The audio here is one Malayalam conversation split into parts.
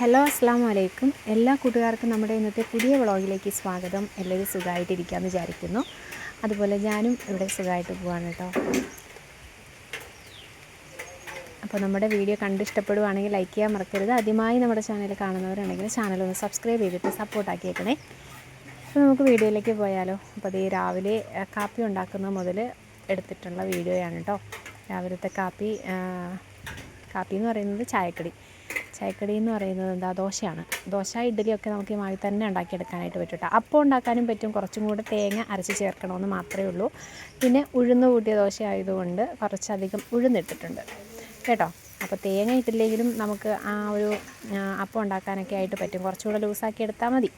ഹലോ അസ്സാം വലൈക്കും എല്ലാ കൂട്ടുകാർക്കും നമ്മുടെ ഇന്നത്തെ പുതിയ വ്ളോഗിലേക്ക് സ്വാഗതം. എല്ലാവരും സുഖമായിട്ടിരിക്കാമെന്ന് വിചാരിക്കുന്നു. അതുപോലെ ഞാനും ഇവിടെ സുഖമായിട്ട് പോവാണ് കേട്ടോ. അപ്പോൾ നമ്മുടെ വീഡിയോ കണ്ട് ഇഷ്ടപ്പെടുവാണെങ്കിൽ ലൈക്ക് ചെയ്യാൻ മറക്കരുത്. ആദ്യമായി നമ്മുടെ ചാനൽ കാണുന്നവരാണെങ്കിൽ ചാനൽ ഒന്ന് സബ്സ്ക്രൈബ് ചെയ്തിട്ട് സപ്പോർട്ടാക്കിയേക്കണേ അപ്പോൾ നമുക്ക് വീഡിയോയിലേക്ക് പോയാലോ. അപ്പോൾ ഈ രാവിലെ കാപ്പി ഉണ്ടാക്കുന്ന മുതൽ എടുത്തിട്ടുള്ള വീഡിയോയാണ് കേട്ടോ. രാവിലത്തെ കാപ്പി കാപ്പി എന്ന് പറയുന്നത് ചായക്കടി. ചായക്കടി എന്ന് പറയുന്നത് എന്താ ദോശയാണ്. ദോശ ഇഡ്ഡലിയൊക്കെ നമുക്ക് ഈ മാവിൽ തന്നെ ഉണ്ടാക്കിയെടുക്കാനായിട്ട് പറ്റും കേട്ടോ അപ്പം ഉണ്ടാക്കാനും പറ്റും. കുറച്ചും കൂടെ തേങ്ങ അരച്ച് ചേർക്കണമെന്ന് മാത്രമേ ഉള്ളൂ. പിന്നെ ഉഴുന്ന് കൂട്ടിയ ദോശ ആയതുകൊണ്ട് കുറച്ചധികം ഉഴുന്നിട്ടിട്ടുണ്ട്. കേട്ടോ? അപ്പോൾ തേങ്ങ ഇട്ടില്ലെങ്കിലും നമുക്ക് ആ ഒരു അപ്പം ഉണ്ടാക്കാനൊക്കെ ആയിട്ട് പറ്റും. കുറച്ചുകൂടെ ലൂസാക്കി എടുത്താൽ മതി.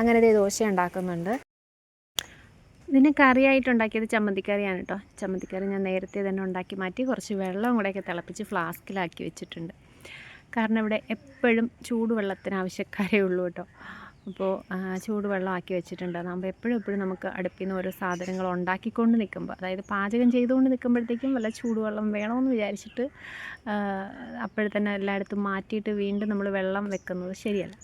അങ്ങനെ ഇതേ ദോശ ഉണ്ടാക്കുന്നുണ്ട്. ഇതിന് കറിയായിട്ട് ഉണ്ടാക്കിയത് ചമ്മന്തിക്കറിയാണ് കേട്ടോ. ചമ്മന്തിക്കറി ഞാൻ നേരത്തെ തന്നെ ഉണ്ടാക്കി മാറ്റി. കുറച്ച് വെള്ളം കൂടെയൊക്കെ തിളപ്പിച്ച് ഫ്ലാസ്കിലാക്കി വെച്ചിട്ടുണ്ട്. കാരണം ഇവിടെ എപ്പോഴും ചൂടുവെള്ളത്തിന് ആവശ്യക്കാരേ ഉള്ളൂ കേട്ടോ. അപ്പോൾ ചൂടുവെള്ളം ആക്കി വെച്ചിട്ടുണ്ട്. അതാകുമ്പോൾ എപ്പോഴും എപ്പോഴും നമുക്ക് അടുപ്പിൽ നിന്ന് ഓരോ സാധനങ്ങൾ ഉണ്ടാക്കിക്കൊണ്ട് നിൽക്കുമ്പോൾ അതായത് പാചകം ചെയ്തുകൊണ്ട് നിൽക്കുമ്പോഴത്തേക്കും വല്ല ചൂടുവെള്ളം വേണമെന്ന് വിചാരിച്ചിട്ട് അപ്പോഴത്തന്നെ എല്ലായിടത്തും മാറ്റിയിട്ട് വീണ്ടും നമ്മൾ വെള്ളം വെക്കുന്നത് ശരിയല്ല.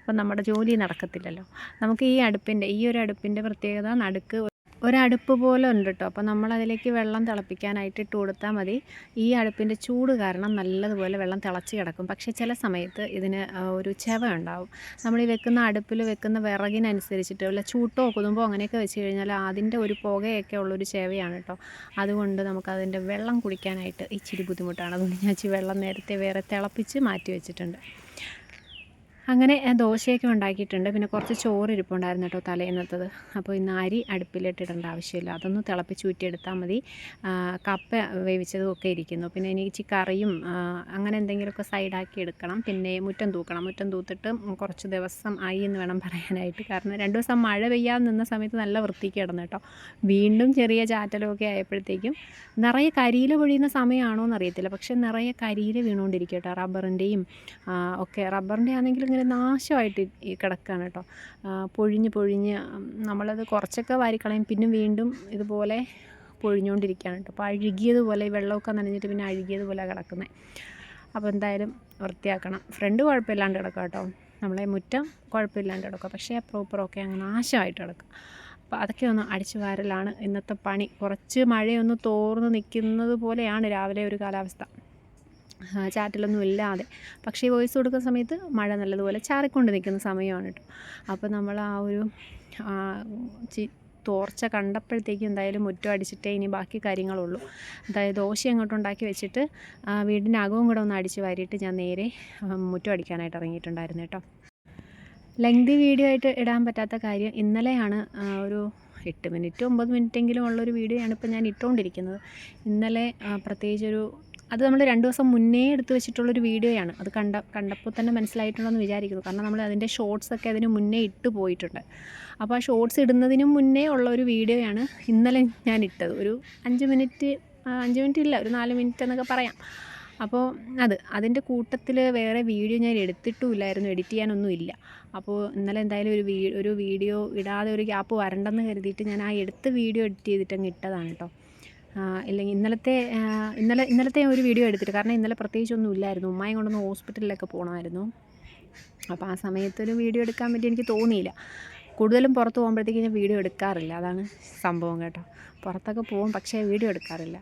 അപ്പം നമ്മുടെ ജോലി നടക്കത്തില്ലല്ലോ. നമുക്ക് ഈ അടുപ്പിന്റെ ഈ ഒരു അടുപ്പിന്റെ പ്രത്യേകത നടുക്ക് ഒരടുപ്പ് പോലെ ഉണ്ട് കേട്ടോ അപ്പോൾ നമ്മളതിലേക്ക് വെള്ളം തിളപ്പിക്കാനായിട്ട് ഇട്ട് കൊടുത്താൽ മതി. ഈ അടുപ്പിന്റെ ചൂട് കാരണം നല്ലതുപോലെ വെള്ളം തിളച്ച് കിടക്കും. പക്ഷേ ചില സമയത്ത് ഇതിന് ഒരു ചെവ ഉണ്ടാവും. നമ്മൾ ഈ വെക്കുന്ന അടുപ്പിൽ വെക്കുന്ന വിറകിനനുസരിച്ചിട്ട് വല്ല ചൂട്ടോ കുതുമ്പോ അങ്ങനെയൊക്കെ വെച്ച് കഴിഞ്ഞാൽ അതിന്റെ ഒരു പുകയൊക്കെ ഉള്ളൊരു ചെവയാണ് കേട്ടോ അതുകൊണ്ട് നമുക്കതിന്റെ വെള്ളം കുടിക്കാനായിട്ട് ഇച്ചിരി ബുദ്ധിമുട്ടാണ്. അതുകൊണ്ട് ഞാൻ വെള്ളം നേരത്തെ വേറെ തിളപ്പിച്ച് മാറ്റി വെച്ചിട്ടുണ്ട്. അങ്ങനെ ദോശയൊക്കെ ഉണ്ടാക്കിയിട്ടുണ്ട്. പിന്നെ കുറച്ച് ചോറ് ഇരിപ്പുണ്ടായിരുന്നു കേട്ടോ തലേന്നത്തത്. അപ്പോൾ ഇന്ന് അരി അടുപ്പിലിട്ടിടേണ്ട ആവശ്യമില്ല. അതൊന്ന് തിളപ്പിച്ച് ഊറ്റിയെടുത്താൽ മതി. കപ്പ വേവിച്ചതും ഒക്കെ ഇരിക്കുന്നു. പിന്നെ എനിക്ക് കറിയും അങ്ങനെ എന്തെങ്കിലുമൊക്കെ സൈഡാക്കി എടുക്കണം. പിന്നെ മുറ്റം തൂക്കണം. മുറ്റം തൂത്തിട്ട് കുറച്ച് ദിവസം ആയി എന്ന് വേണം പറയാനായിട്ട്. കാരണം രണ്ട് ദിവസം മഴ പെയ്യാതെ നിന്ന സമയത്ത് നല്ല വൃത്തിക്ക് കിടന്നു കേട്ടോ. വീണ്ടും ചെറിയ ചാറ്റലൊക്കെ ആയപ്പോഴത്തേക്കും നിറയെ കരിയില പൊഴിയുന്ന സമയമാണോ എന്നറിയത്തില്ല പക്ഷേ നിറയെ കരിയില വീണുകൊണ്ടിരിക്കും കേട്ടോ. റബ്ബറിന്റെയും ഒക്കെ. റബ്ബറിന്റെ ആണെങ്കിൽ ഇങ്ങനെ നാശമായിട്ട് ഈ കിടക്കുകയാണ് കേട്ടോ. പൊഴിഞ്ഞ് പൊഴിഞ്ഞ് നമ്മളത് കുറച്ചൊക്കെ വാരിക്കളയും പിന്നെ വീണ്ടും ഇതുപോലെ പൊഴിഞ്ഞുകൊണ്ടിരിക്കുകയാണ് കേട്ടോ. അപ്പോൾ അഴുകിയതുപോലെ വെള്ളമൊക്കെ നനഞ്ഞിട്ട് പിന്നെ അഴുകിയതുപോലെ കിടക്കുന്നത്. അപ്പോൾ എന്തായാലും വൃത്തിയാക്കണം. ഫ്രണ്ട് കുഴപ്പമില്ലാണ്ട് കിടക്കുക കേട്ടോ. നമ്മളെ മുറ്റം കുഴപ്പമില്ലാണ്ട് കിടക്കുക. പക്ഷേ പ്രോപ്പറൊക്കെ അങ്ങ് നാശമായിട്ട് കിടക്കുക. അപ്പോൾ അതൊക്കെ ഒന്ന് അടിച്ചു വാരലാണ് ഇന്നത്തെ പണി. കുറച്ച് മഴയൊന്ന് തോർന്ന് നിൽക്കുന്നത് പോലെയാണ് രാവിലെ ഒരു കാലാവസ്ഥ. ചാറ്റലൊന്നും ഇല്ലാതെ. പക്ഷേ വോയിസ് കൊടുക്കുന്ന സമയത്ത് മഴ നല്ലതുപോലെ ചാറിക്കൊണ്ട് നിൽക്കുന്ന സമയമാണ് കേട്ടോ അപ്പോൾ നമ്മൾ ആ ഒരു തോർച്ച കണ്ടപ്പോഴത്തേക്കും എന്തായാലും മുറ്റം അടിച്ചിട്ടേ ഇനി ബാക്കി കാര്യങ്ങളുള്ളൂ. അതായത് ദോശ അങ്ങോട്ട് ഉണ്ടാക്കി വെച്ചിട്ട് വീടിന്റെ അകവും കൂടെ ഒന്ന് അടിച്ച് വാരിയിട്ട് ഞാൻ നേരെ മുറ്റം അടിക്കാനായിട്ട് ഇറങ്ങിയിട്ടുണ്ടായിരുന്നു കേട്ടോ ലെങ്തി വീഡിയോ ആയിട്ട് ഇടാൻ പറ്റാത്ത കാര്യം ഇന്നലെയാണ് ഒരു എട്ട് മിനിറ്റ് ഒമ്പത് മിനിറ്റെങ്കിലും ഉള്ളൊരു വീഡിയോയാണ് ഇപ്പോൾ ഞാൻ ഇട്ടുകൊണ്ടിരിക്കുന്നത് ഇന്നലെ പ്രത്യേകിച്ചൊരു അത് നമ്മൾ രണ്ട് ദിവസം മുന്നേ എടുത്തു വെച്ചിട്ടുള്ളൊരു വീഡിയോയാണ്. അത് കണ്ട കണ്ടപ്പോൾ തന്നെ മനസ്സിലായിട്ടുണ്ടെന്ന് വിചാരിക്കുന്നു. കാരണം നമ്മൾ അതിന്റെ ഷോർട്സൊക്കെ അതിന് മുന്നേ ഇട്ട് പോയിട്ടുണ്ട്. അപ്പോൾ ആ ഷോർട്സ് ഇടുന്നതിനും മുന്നേ ഉള്ള ഒരു വീഡിയോയാണ് ഇന്നലെ ഞാൻ ഇട്ടത്. ഒരു അഞ്ച് മിനിറ്റ് അഞ്ച് മിനിറ്റ് ഇല്ല ഒരു നാല് മിനിറ്റ് എന്നൊക്കെ പറയാം. അപ്പോൾ അത് അതിന്റെ കൂട്ടത്തിൽ വേറെ വീഡിയോ ഞാൻ എടുത്തിട്ടുമില്ലായിരുന്നു. എഡിറ്റ് ചെയ്യാനൊന്നും ഇല്ല. അപ്പോൾ ഇന്നലെ എന്തായാലും ഒരു വീ ഒരു വീഡിയോ ഇടാതെ ഒരു ഗ്യാപ്പ് വരണ്ടെന്ന് കരുതിയിട്ട് ഞാൻ ആ എടുത്ത വീഡിയോ എഡിറ്റ് ചെയ്തിട്ടങ്ങ് ഇട്ടതാണ് കേട്ടോ. ഇല്ലെങ്കിൽ ഇന്നലത്തെ ഇന്നലെ ഇന്നലത്തെ ഒരു വീഡിയോ എടുത്തിട്ട് കാരണം ഇന്നലെ പ്രത്യേകിച്ച് ഒന്നും ഇല്ലായിരുന്നു. ഉമ്മായി കൊണ്ടൊന്ന് ഹോസ്പിറ്റലിലൊക്കെ പോകണമായിരുന്നു അപ്പോൾ ആ സമയത്തൊരു വീഡിയോ എടുക്കാൻ വേണ്ടി എനിക്ക് തോന്നിയില്ല. കൂടുതലും പുറത്ത് പോകുമ്പോഴത്തേക്ക് ഞാൻ വീഡിയോ എടുക്കാറില്ല. അതാണ് സംഭവം കേട്ടോ. പുറത്തൊക്കെ പോകും പക്ഷേ വീഡിയോ എടുക്കാറില്ല.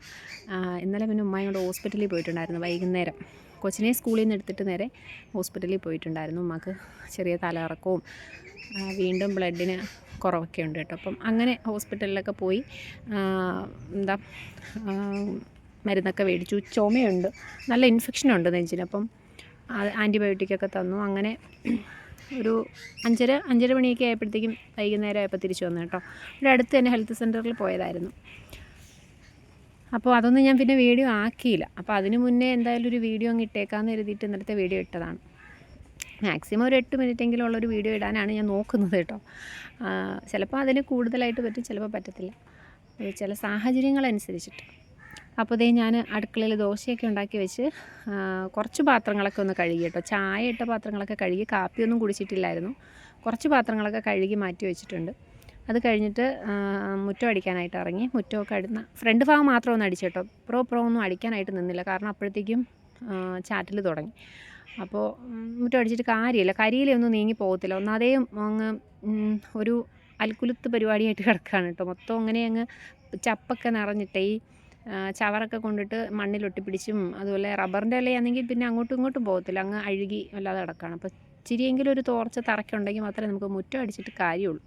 ഇന്നലെ പിന്നെ ഉമ്മായി കൊണ്ട് ഹോസ്പിറ്റലിൽ പോയിട്ടുണ്ടായിരുന്നു വൈകുന്നേരം. കൊച്ചിനെ സ്കൂളിൽ നിന്ന് എടുത്തിട്ട് നേരെ ഹോസ്പിറ്റലിൽ പോയിട്ടുണ്ടായിരുന്നു. ഉമ്മക്ക് ചെറിയ തലകറക്കവും വീണ്ടും ബ്ലഡിന് കുറവൊക്കെ ഉണ്ട് കേട്ടോ. അപ്പം അങ്ങനെ ഹോസ്പിറ്റലിലൊക്കെ പോയി എന്താ മരുന്നൊക്കെ മേടിച്ചു. ചുമയുണ്ട്. നല്ല ഇൻഫെക്ഷനുണ്ട് നെഞ്ചിന്. അപ്പം ആന്റിബയോട്ടിക്കൊക്കെ തന്നു. അങ്ങനെ ഒരു അഞ്ചര അഞ്ചര മണിയൊക്കെ ആയപ്പോഴത്തേക്കും വൈകുന്നേരം ആയപ്പോൾ തിരിച്ചു വന്നു കേട്ടോ. ഇവിടെ അടുത്ത് തന്നെ ഹെൽത്ത് സെന്ററിൽ പോയതായിരുന്നു. അപ്പോൾ അതൊന്നും ഞാൻ പിന്നെ വീഡിയോ ആക്കിയില്ല. അപ്പോൾ അതിന് മുന്നേ എന്തായാലും ഒരു വീഡിയോ അങ്ങ് ഇട്ടേക്കാമെന്ന് കരുതിയിട്ട് ഇന്നലത്തെ വീഡിയോ ഇട്ടതാണ്. മാക്സിമം ഒരു എട്ട് മിനിറ്റെങ്കിലും ഉള്ളൊരു വീഡിയോ ഇടാനാണ് ഞാൻ നോക്കുന്നത് കേട്ടോ. ചിലപ്പോൾ അതിന് കൂടുതലായിട്ട് പറ്റും ചിലപ്പോൾ പറ്റത്തില്ല. ചില സാഹചര്യങ്ങളനുസരിച്ചിട്ട്. അപ്പോൾ ഇതേ ഞാൻ അടുക്കളയിൽ ദോശയൊക്കെ ഉണ്ടാക്കി വെച്ച് കുറച്ച് പാത്രങ്ങളൊക്കെ ഒന്ന് കഴുകി കേട്ടോ. ചായ ഇട്ട പാത്രങ്ങളൊക്കെ കഴുകി കാപ്പിയൊന്നും കുടിച്ചിട്ടില്ലായിരുന്നു. കുറച്ച് പാത്രങ്ങളൊക്കെ കഴുകി മാറ്റി വെച്ചിട്ടുണ്ട്. അത് കഴിഞ്ഞിട്ട് മുറ്റം അടിക്കാനായിട്ട് ഇറങ്ങി. മുറ്റമൊക്കെ അടുന്ന ഫ്രണ്ട് ഭാഗം മാത്രം ഒന്ന് അടിച്ചു കേട്ടോ. പ്രോ പ്രോ ഒന്നും അടിക്കാനായിട്ട് നിന്നില്ല. കാരണം അപ്പോഴത്തേക്കും ചാറ്റിൽ തുടങ്ങി. അപ്പോൾ മുറ്റം അടിച്ചിട്ട് കാര്യമില്ല. കരിയിലൊന്നും നീങ്ങി പോകത്തില്ല. ഒന്നാതേ അങ്ങ് ഒരു അൽക്കുലുത്ത് പരിപാടിയായിട്ട് കിടക്കുകയാണ് കേട്ടോ. മൊത്തം അങ്ങനെ അങ്ങ് ചപ്പൊക്കെ നിറഞ്ഞിട്ടേ ഈ ചവറൊക്കെ കൊണ്ടിട്ട് മണ്ണിൽ ഒട്ടിപ്പിടിച്ചും അതുപോലെ റബ്ബറിന്റെ ഇലയാണെങ്കിൽ പിന്നെ അങ്ങോട്ടും ഇങ്ങോട്ടും പോകത്തില്ല. അങ്ങ് അഴുകി അല്ലാതെ കിടക്കുകയാണ് അപ്പോൾ ഇച്ചിരിയെങ്കിലും ഒരു തോർച്ച തറയ്ക്കുണ്ടെങ്കിൽ മാത്രമേ നമുക്ക് മുറ്റം അടിച്ചിട്ട് കാര്യമുള്ളൂ.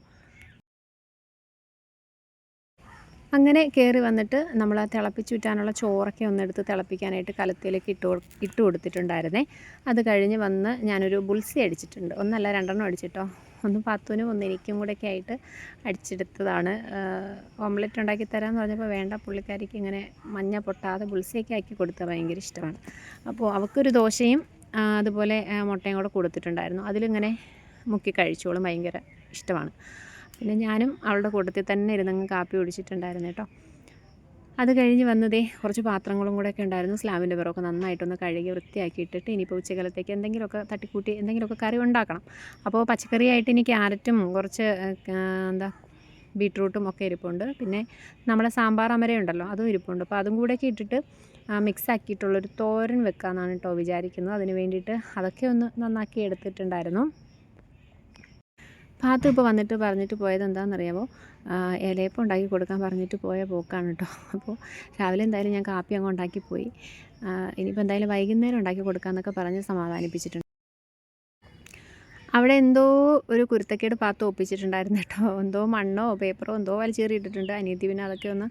അങ്ങനെ കയറി വന്നിട്ട് നമ്മൾ ആ തിളപ്പിച്ചുറ്റാനുള്ള ചോറൊക്കെ ഒന്നെടുത്ത് തിളപ്പിക്കാനായിട്ട് കലത്തിലേക്ക് ഇട്ട് ഇട്ട് കൊടുത്തിട്ടുണ്ടായിരുന്നേ. അത് കഴിഞ്ഞ് വന്ന് ഞാനൊരു ബുൾസി അടിച്ചിട്ടുണ്ട്. ഒന്നല്ല രണ്ടെണ്ണം അടിച്ചിട്ടോ. ഒന്ന് പത്തുനും ഒന്ന് എനിക്കും കൂടെയൊക്കെ ആയിട്ട് അടിച്ചെടുത്തതാണ്. ഓംലെറ്റ് ഉണ്ടാക്കി തരാമെന്ന് പറഞ്ഞപ്പോൾ വേണ്ട പുള്ളിക്കാരിക്ക് ഇങ്ങനെ മഞ്ഞ പൊട്ടാതെ ബുൾസിയൊക്കെ ആക്കി കൊടുത്താൽ ഭയങ്കര ഇഷ്ടമാണ്. അപ്പോൾ അവൾക്കൊരു ദോശയും അതുപോലെ മുട്ടയും കൂടെ കൊടുത്തിട്ടുണ്ടായിരുന്നു. അതിലിങ്ങനെ മുക്കി കഴിച്ചോളും ഭയങ്കര ഇഷ്ടമാണ്. പിന്നെ ഞാനും അവളുടെ കൂട്ടത്തിൽ തന്നെ ഇരുന്നങ്ങ് കാപ്പി കുടിച്ചിട്ടുണ്ടായിരുന്നു കേട്ടോ. അത് കഴിഞ്ഞ് വന്നതേ കുറച്ച് പാത്രങ്ങളും കൂടെ ഒക്കെ ഉണ്ടായിരുന്നു. സ്ലാബിന്റെ പിറവൊക്കെ നന്നായിട്ടൊന്ന് കഴുകി വൃത്തിയാക്കി ഇട്ടിട്ട് ഇനിയിപ്പോൾ ഉച്ചകാലത്തേക്ക് എന്തെങ്കിലുമൊക്കെ തട്ടിക്കൂട്ടി എന്തെങ്കിലുമൊക്കെ കറി ഉണ്ടാക്കണം. അപ്പോൾ പച്ചക്കറിയായിട്ട് ഇനി ക്യാരറ്റും കുറച്ച് എന്താ ബീട്രൂട്ടും ഒക്കെ ഇരിപ്പുണ്ട്. പിന്നെ നമ്മുടെ സാമ്പാർ അമരയുണ്ടല്ലോ അതും ഇരിപ്പുണ്ട്. അപ്പോൾ അതും കൂടെയൊക്കെ ഇട്ടിട്ട് മിക്സ് ആക്കിയിട്ടുള്ളൊരു തോരൻ വെക്കാമെന്നാണ് കേട്ടോ വിചാരിക്കുന്നത്. അതിന് വേണ്ടിയിട്ട് അതൊക്കെ ഒന്ന് നന്നാക്കി എടുത്തിട്ടുണ്ടായിരുന്നു. പാത്തു ഇപ്പോൾ വന്നിട്ട് പറഞ്ഞിട്ട് പോയത് എന്താണെന്നറിയാമോ ഇലയപ്പം ഉണ്ടാക്കി കൊടുക്കാൻ പറഞ്ഞിട്ട് പോയ പോക്കാണ് കേട്ടോ അപ്പോൾ രാവിലെ എന്തായാലും ഞാൻ കാപ്പി അങ്ങ് ഉണ്ടാക്കി പോയി. ഇനിയിപ്പോൾ എന്തായാലും വൈകുന്നേരം ഉണ്ടാക്കി കൊടുക്കാമെന്നൊക്കെ പറഞ്ഞ് സമാധാനിപ്പിച്ചിട്ടുണ്ട്. അവിടെ എന്തോ ഒരു കുരുത്തക്കേട് പാത്ത് ഒപ്പിച്ചിട്ടുണ്ടായിരുന്നു കേട്ടോ എന്തോ മണ്ണോ പേപ്പറോ എന്തോ വലിച്ചേറിയിട്ടിട്ടുണ്ട്. അനിയത്തി പിന്നെ അതൊക്കെ ഒന്ന്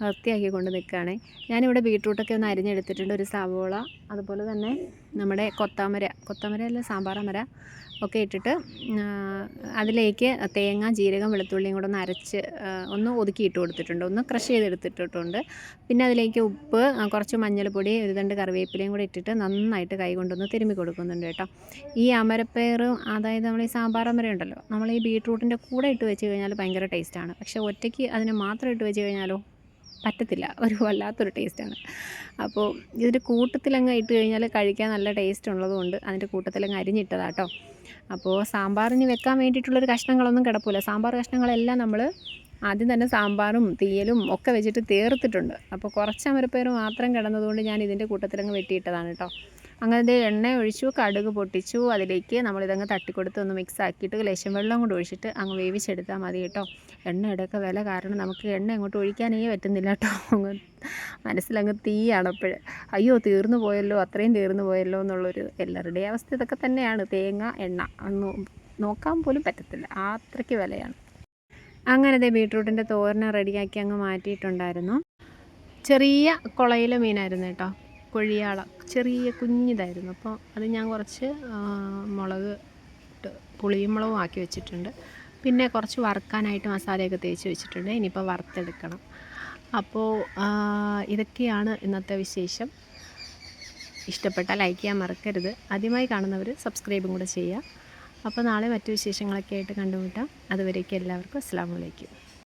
വൃത്തിയാക്കി കൊണ്ട് നിൽക്കുകയാണേ ഞാനിവിടെ ബീട്രൂട്ടൊക്കെ ഒന്ന് അരിഞ്ഞെടുത്തിട്ടുണ്ട്. ഒരു സവോള അതുപോലെ തന്നെ നമ്മുടെ കൊത്താമര. കൊത്താമര അല്ല സാമ്പാറമര ഒക്കെ ഇട്ടിട്ട് അതിലേക്ക് തേങ്ങ ജീരകം വെളുത്തുള്ളിയും കൂടെ ഒന്ന് അരച്ച് ഒന്ന് ഒതുക്കി ഇട്ട് കൊടുത്തിട്ടുണ്ട്. ഒന്ന് ക്രഷ് ചെയ്തെടുത്തിട്ടിട്ടുണ്ട്. പിന്നെ അതിലേക്ക് ഉപ്പ് കുറച്ച് മഞ്ഞൾപ്പൊടി ഒരു രണ്ട് കറിവേപ്പിലയും കൂടെ ഇട്ടിട്ട് നന്നായിട്ട് കൈ കൊണ്ടൊന്ന് തിരുമ്മി കൊടുക്കുന്നുണ്ട് കേട്ടോ. ഈ അമരപ്പയറും അതായത് നമ്മൾ ഈ സാമ്പാർ അമര ഉണ്ടല്ലോ നമ്മൾ ഈ ബീട്രൂട്ടിന്റെ കൂടെ ഇട്ട് വെച്ച് കഴിഞ്ഞാൽ ഭയങ്കര ടേസ്റ്റാണ്. പക്ഷേ ഒറ്റയ്ക്ക് അതിന് മാത്രം ഇട്ട് വെച്ച് കഴിഞ്ഞാലോ? പറ്റത്തില്ല. ഒരു വല്ലാത്തൊരു ടേസ്റ്റാണ്. അപ്പോൾ ഇതിന്റെ കൂട്ടത്തിലങ്ങ് ഇട്ട് കഴിഞ്ഞാൽ കഴിക്കാൻ നല്ല ടേസ്റ്റ് ഉള്ളതുകൊണ്ട് അതിന്റെ കൂട്ടത്തിലങ്ങ് അരിഞ്ഞിട്ടതാട്ടോ അപ്പോൾ സാമ്പാറിന് വെക്കാൻ വേണ്ടിയിട്ടുള്ളൊരു കഷ്ണങ്ങളൊന്നും കിടപ്പില്ല. സാമ്പാർ കഷ്ണങ്ങളെല്ലാം നമ്മൾ ആദ്യം തന്നെ സാമ്പാറും തീയലും ഒക്കെ വെച്ചിട്ട് തീർത്തിട്ടുണ്ട്. അപ്പോൾ കുറച്ച് അമരപ്പേർ മാത്രം കിടന്നതുകൊണ്ട് ഞാൻ ഇതിന്റെ കൂട്ടത്തിലങ്ങ് വെട്ടിയിട്ടതാണ് കേട്ടോ അങ്ങനെ എണ്ണ ഒഴിച്ചു കടുക് പൊട്ടിച്ചു. അതിലേക്ക് നമ്മളിതങ്ങ് തട്ടിക്കൊടുത്ത് ഒന്ന് മിക്സ് ആക്കിയിട്ട് ലേശം വെള്ളം കൊണ്ട് ഒഴിച്ചിട്ട് അങ്ങ് വേവിച്ചെടുത്താൽ മതി കേട്ടോ. എണ്ണയുടെയൊക്കെ വില കാരണം നമുക്ക് എണ്ണ അങ്ങോട്ട് ഒഴിക്കാനേ പറ്റുന്നില്ല കേട്ടോ. അങ്ങ് മനസ്സിലങ്ങ് തീയാണ് അപ്പോഴ് അയ്യോ തീർന്നു പോയല്ലോ അത്രയും തീർന്നു പോയല്ലോ എന്നുള്ളൊരു എല്ലാവരുടെയും അവസ്ഥ ഇതൊക്കെ തന്നെയാണ്. തേങ്ങ എണ്ണ അന്ന് നോക്കാൻ പോലും പറ്റത്തില്ല. അത്രയ്ക്ക് വിലയാണ്. അങ്ങനെ ദേ ബീട്രൂട്ടിന്റെ തോരന റെഡിയാക്കി അങ്ങ് മാറ്റിയിട്ടുണ്ടായിരുന്നു. ചെറിയ കുളയിലെ മീനായിരുന്നു കേട്ടോ. കൊഴിയാള ചെറിയ കുഞ്ഞിതായിരുന്നു. അപ്പോൾ അത് ഞാൻ കുറച്ച് മുളക് ഇട്ട് പുളിയും മുളകും ആക്കി വെച്ചിട്ടുണ്ട്. പിന്നെ കുറച്ച് വറുക്കാനായിട്ട് മസാലയൊക്കെ തേച്ച് വെച്ചിട്ടുണ്ട്. ഇനിയിപ്പോൾ വറുത്തെടുക്കണം. അപ്പോൾ ഇതൊക്കെയാണ് ഇന്നത്തെ വിശേഷം. ഇഷ്ടപ്പെട്ടാൽ ലൈക്ക് ചെയ്യാൻ മറക്കരുത്. ആദ്യമായി കാണുന്നവർ സബ്സ്ക്രൈബും കൂടെ ചെയ്യുക. അപ്പോൾ നാളെ മറ്റു വിശേഷങ്ങളൊക്കെ ആയിട്ട് കണ്ടുമുട്ടാം. അതുവരേക്കും എല്ലാവർക്കും അസ്സാം വലൈക്കും